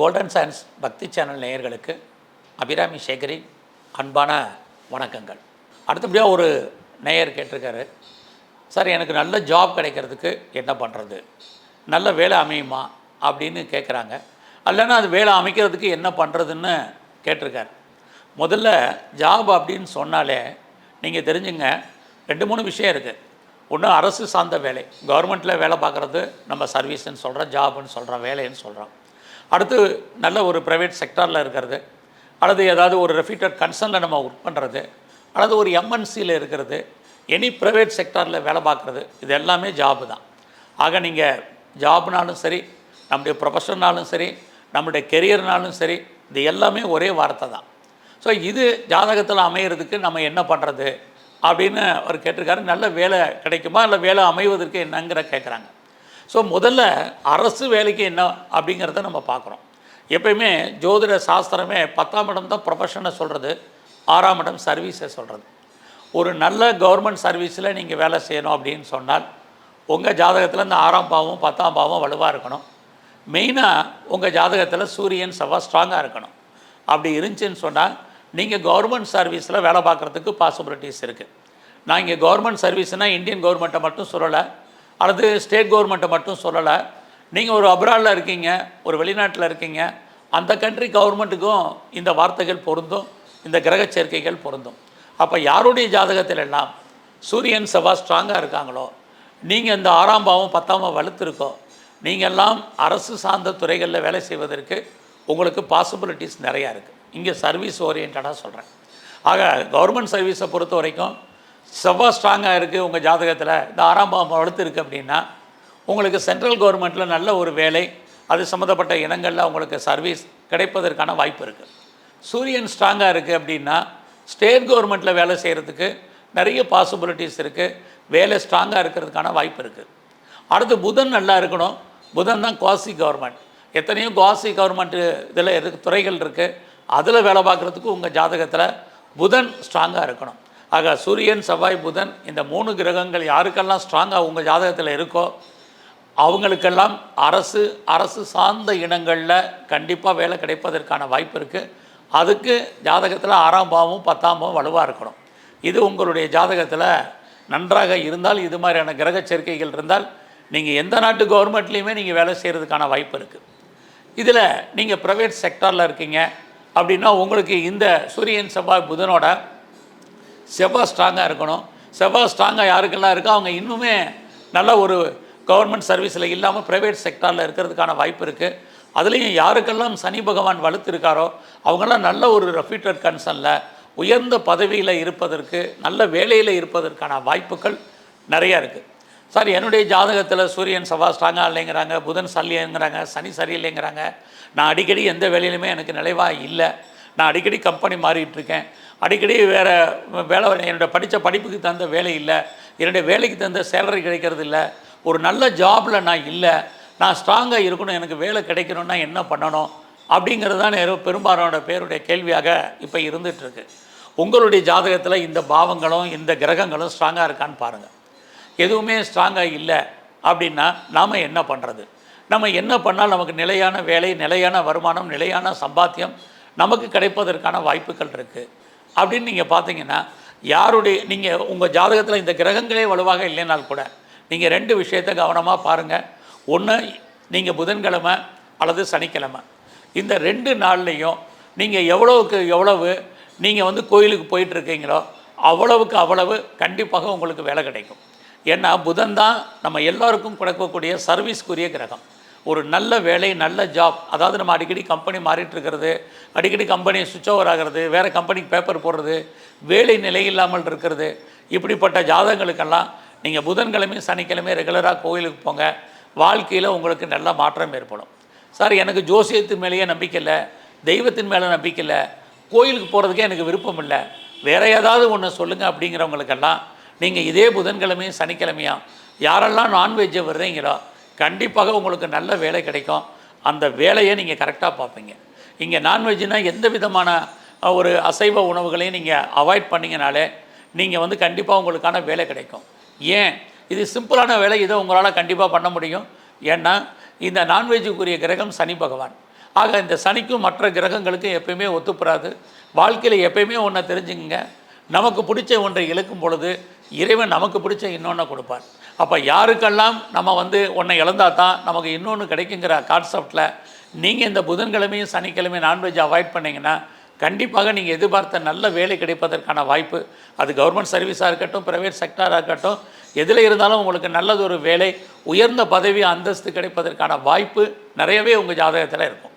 Golden science பக்தி channel நேயர்களுக்கு அபிராமி சேகரின் அன்பான வணக்கங்கள். அடுத்தபடியாக ஒரு நேயர் கேட்டிருக்காரு. சார் எனக்கு நல்ல ஜாப் கிடைக்கிறதுக்கு என்ன பண்ணுறது நல்ல வேலை அமையுமா? அப்படின்னு கேட்குறாங்க இல்லைன்னா அது வேலை அமைக்கிறதுக்கு என்ன பண்ணுறதுன்னு கேட்டிருக்காரு. முதல்ல ஜாப் அப்படின்னு சொன்னாலே நீங்கள் தெரிஞ்சுங்க ரெண்டு மூணு விஷயம் இருக்குது ஒன்று அரசு சார்ந்த வேலை. கவர்மெண்ட்டில் வேலை பார்க்குறது நம்ம சர்வீஸ்ன்னு சொல்கிறோம் ஜாப்னு சொல்கிறோம் வேலைன்னு சொல்கிறோம் அடுத்து நல்ல ஒரு ப்ரைவேட் செக்டாரில் இருக்கிறது. அல்லது ஏதாவது ஒரு ரெஃபியூட்டட் கன்சர்னில் நம்ம ஒர்க் பண்ணுறது அல்லது ஒரு எம்என்சியில் இருக்கிறது. எனி ப்ரைவேட் செக்டாரில் வேலை பார்க்குறது. இது எல்லாமே ஜாபு தான். ஆக நீங்கள் ஜாப்னாலும் சரி நம்முடைய ப்ரொஃபஷன்னாலும் சரி நம்முடைய கெரியர்னாலும் சரி இது எல்லாமே ஒரே வார்த்தை தான். ஸோ இது ஜாதகத்தில் அமையிறதுக்கு நம்ம என்ன பண்ணுறது அப்படின்னு அவர் கேட்டிருக்காரு. நல்ல வேலை கிடைக்குமா? இல்லை வேலை அமைவதற்கு என்னங்கிற கேட்குறாங்க ஸோ முதல்ல அரசு வேலைக்கு என்ன அப்படிங்கிறத நம்ம பார்க்குறோம். எப்பயுமே ஜோதிட சாஸ்திரமே பத்தாம் இடம் தான் ப்ரொஃபஷனை சொல்கிறது ஆறாம் இடம் சர்வீஸை சொல்கிறது ஒரு நல்ல கவர்மெண்ட் சர்வீஸில் நீங்கள் வேலை செய்யணும் அப்படின்னு சொன்னால் உங்கள் ஜாதகத்தில் இந்த ஆறாம் பாவம் பத்தாம் பாவம் வலுவாக இருக்கணும். மெயினாக உங்கள் ஜாதகத்தில் சூரியன் செவ்வாய் ஸ்ட்ராங்காக இருக்கணும். அப்படி இருந்துச்சுன்னு சொன்னால் நீங்கள் கவர்மெண்ட் சர்வீஸில் வேலை பார்க்குறதுக்கு பாசிபிலிட்டிஸ் இருக்குது நான் இங்கே கவர்மெண்ட் சர்வீஸ்னால் இந்தியன் கவர்மெண்ட்டை மட்டும் சொல்லலை அல்லது ஸ்டேட் கவர்மெண்ட்டை மட்டும் சொல்லலை. நீங்கள் ஒரு அப்ராடில் இருக்கீங்க ஒரு வெளிநாட்டில் இருக்கீங்க அந்த கண்ட்ரி கவர்மெண்ட்டுக்கும் இந்த வார்த்தைகள் பொருந்தும் இந்த கிரக சேர்க்கைகள் பொருந்தும். அப்போ யாருடைய ஜாதகத்தில் எல்லாம் சூரியன் செவ்வாய் ஸ்ட்ராங்காக இருக்காங்களோ நீங்கள் இந்த ஆறாம் பாவம் பத்தாம் பாவம் வலுத்திருக்கோ நீங்கள் எல்லாம் அரசு சார்ந்த துறைகளில் வேலை செய்வதற்கு உங்களுக்கு பாசிபிலிட்டிஸ் நிறையா இருக்குது இங்கே சர்வீஸ் ஓரியன்டாக சொல்கிறேன் ஆக கவர்மெண்ட் சர்வீஸை பொறுத்த வரைக்கும் செவ்வாய் ஸ்ட்ராங்காக இருக்குது உங்கள் ஜாதகத்தில். இந்த ஆறாம் பாவம் வளர்த்துருக்கு அப்படின்னா உங்களுக்கு சென்ட்ரல் கவர்மெண்ட்டில் நல்ல ஒரு வேலை அது சம்மந்தப்பட்ட இனங்களில் உங்களுக்கு சர்வீஸ் கிடைப்பதற்கான வாய்ப்பு இருக்குது சூரியன் ஸ்ட்ராங்காக இருக்குது அப்படின்னா ஸ்டேட் கவர்மெண்ட்டில் வேலை செய்கிறதுக்கு நிறைய பாசிபிலிட்டிஸ் இருக்குது வேலை ஸ்ட்ராங்காக இருக்கிறதுக்கான வாய்ப்பு இருக்குது அடுத்து புதன் நல்லா இருக்கணும். புதன் தான் குவாசி கவர்மெண்ட் எத்தனையோ குவாசி கவர்மெண்ட்டு இதில் இருக்கு துறைகள் இருக்குது அதில் வேலை பார்க்குறதுக்கு உங்கள் ஜாதகத்தில் புதன் ஸ்ட்ராங்காக இருக்கணும். ஆக சூரியன் செவ்வாய் புதன் இந்த மூணு கிரகங்கள் யாருக்கெல்லாம் ஸ்ட்ராங்காக உங்கள் ஜாதகத்தில் இருக்கோ அவங்களுக்கெல்லாம் அரசு அரசு சார்ந்த இனங்களில் கண்டிப்பாக வேலை கிடைப்பதற்கான வாய்ப்பு இருக்குது அதுக்கு ஜாதகத்தில் ஆறாம் பாவமும் பத்தாம் பாவம் வலுவாக இருக்கணும். இது உங்களுடைய ஜாதகத்தில் நன்றாக இருந்தால் இது மாதிரியான கிரக சேர்க்கைகள் இருந்தால் நீங்கள் எந்த நாட்டு கவர்மெண்ட்லேயுமே நீங்கள் வேலை செய்கிறதுக்கான வாய்ப்பு இருக்குது இதில் நீங்கள் ப்ரைவேட் செக்டாரில் இருக்கீங்க அப்படின்னா உங்களுக்கு இந்த சூரியன் செவ்வாய் புதனோட செவ்வாய் ஸ்ட்ராங்காக இருக்கணும். செவ்வாய் ஸ்ட்ராங்காக யாருக்கெல்லாம் இருக்கோ அவங்க இன்னுமே நல்ல ஒரு கவர்மெண்ட் சர்வீஸில் இல்லாமல் ப்ரைவேட் செக்டாரில் இருக்கிறதுக்கான வாய்ப்பு இருக்குது அதுலேயும் யாருக்கெல்லாம் சனி பகவான் வலுத்திருக்காரோ அவங்களாம் நல்ல ஒரு ரெஃப்யூட்டட் கன்சர்னில் உயர்ந்த பதவியில் இருப்பதற்கு நல்ல வேலையில் இருப்பதற்கான வாய்ப்புகள் நிறையா இருக்குது சார் என்னுடைய ஜாதகத்தில் சூரியன் செவ்வாய் ஸ்ட்ராங்காக இல்லைங்கிறாங்க புதன் சல்லிங்கிறாங்க சனி சரியில்லைங்கிறாங்க. நான் அடிக்கடி எந்த வேலையிலுமே எனக்கு நிலைவாக இல்லை. நான் அடிக்கடி கம்பெனி மாறிட்டு இருக்கேன் அடிக்கடி வேறு வேலை என்னோட படித்த படிப்புக்கு தகுந்த வேலை இல்லை. என்னுடைய வேலைக்கு தகுந்த சேலரி கிடைக்கிறது இல்லை. ஒரு நல்ல ஜாபில் நான் இல்லை. நான் ஸ்ட்ராங்காக இருக்கணும். எனக்கு வேலை கிடைக்கணும்னா என்ன பண்ணணும்? அப்படிங்கிறது தான் நேரு- பெரும்பாலான பேருடைய கேள்வியாக இப்போ இருந்துகிட்ருக்கு உங்களுடைய ஜாதகத்தில் இந்த பாவங்களும் இந்த கிரகங்களும் ஸ்ட்ராங்காக இருக்கான்னு பாருங்கள் எதுவுமே ஸ்ட்ராங்காக இல்லை அப்படின்னா நாம் என்ன பண்ணுறது நம்ம என்ன பண்ணால் நமக்கு நிலையான வேலை நிலையான வருமானம் நிலையான சம்பாத்தியம் நமக்கு கிடைப்பதற்கான வாய்ப்புகள் இருக்குது அப்படின்னு நீங்கள் பார்த்தீங்கன்னா யாருடைய நீங்கள் உங்கள் ஜாதகத்தில் இந்த கிரகங்களே வலுவாக இல்லைனால் கூட நீங்கள் ரெண்டு விஷயத்தை கவனமாக பாருங்கள் ஒன்று நீங்கள் புதன்கிழமை அல்லது சனிக்கிழமை. இந்த ரெண்டு நாள்லேயும் நீங்கள் எவ்வளவுக்கு எவ்வளவு நீங்கள் வந்து கோயிலுக்கு போயிட்டுருக்கீங்களோ அவ்வளவுக்கு அவ்வளவு கண்டிப்பாக உங்களுக்கு வேலை கிடைக்கும். ஏன்னா புதன் தான் நம்ம எல்லோருக்கும் கொடுக்கக்கூடிய சர்வீஸ்க்குரிய கிரகம். ஒரு நல்ல வேலை நல்ல ஜாப் அதாவது நம்ம அடிக்கடி கம்பெனி மாறிட்டுருக்கிறது அடிக்கடி கம்பெனி சுவிட்ச் ஓவர் ஆகிறது வேறு கம்பெனிக்கு பேப்பர் போடுறது வேலை நிலை இல்லாமல் இருக்கிறது இப்படிப்பட்ட ஜாதகங்களுக்கெல்லாம் நீங்கள் புதன்கிழமையும் சனிக்கிழமை ரெகுலராக கோயிலுக்கு போங்க. வாழ்க்கையில் உங்களுக்கு நல்ல மாற்றம் ஏற்படும். சார் எனக்கு ஜோசியத்தின் மேலேயே நம்பிக்கை இல்லை தெய்வத்தின் மேலே நம்பிக்கை இல்லை கோயிலுக்கு போகிறதுக்கே எனக்கு விருப்பம் இல்லை. வேற ஏதாவது ஒன்று சொல்லுங்கள் அப்படிங்கிறவங்களுக்கெல்லாம் நீங்கள் இதே புதன்கிழமையும் சனிக்கிழமையும் யாரெல்லாம் நான்வெஜ்ஜை வர்றீங்களோ கண்டிப்பாக உங்களுக்கு நல்ல வேலை கிடைக்கும். அந்த வேலையை நீங்கள் கரெக்டாக பார்ப்பீங்க. இங்கே நான்வெஜ்னால் எந்த விதமான ஒரு அசைவ உணவுகளையும் நீங்கள் அவாய்ட் பண்ணிங்கனாலே நீங்கள் வந்து கண்டிப்பாக உங்களுக்கான வேலை கிடைக்கும். ஏன்? இது சிம்பிளான வேலை இதை உங்களால் கண்டிப்பாக பண்ண முடியும். ஏன்னா இந்த நான்வெஜ்ஜுக்குரிய கிரகம் சனி பகவான். ஆக இந்த சனிக்கும் மற்ற கிரகங்களுக்கும் எப்பயுமே ஒத்துப்படாது. வாழ்க்கையில் எப்பயுமே ஒன்றை தெரிஞ்சுங்க நமக்கு பிடிச்ச ஒன்றை இழக்கும் பொழுது இறைவன் நமக்கு பிடிச்ச இன்னொன்று கொடுப்பார். அப்போ யாருக்கெல்லாம் நம்ம வந்து ஒன்றை இழந்தால் தான் நமக்கு இன்னொன்று கிடைக்குங்கிற கான்செப்டில் நீங்கள் இந்த புதன்கிழமையும் சனிக்கிழமையும் நான்வெஜ் அவாய்ட் பண்ணிங்கன்னா கண்டிப்பாக நீங்கள் எதிர்பார்த்த நல்ல வேலை கிடைப்பதற்கான வாய்ப்பு. அது கவர்மெண்ட் சர்வீஸாக இருக்கட்டும் ப்ரைவேட் செக்டாராக இருக்கட்டும் எதில் இருந்தாலும் உங்களுக்கு நல்லதொரு வேலை உயர்ந்த பதவி அந்தஸ்து கிடைப்பதற்கான வாய்ப்பு நிறையவே உங்கள் ஜாதகத்தில் இருக்கும்.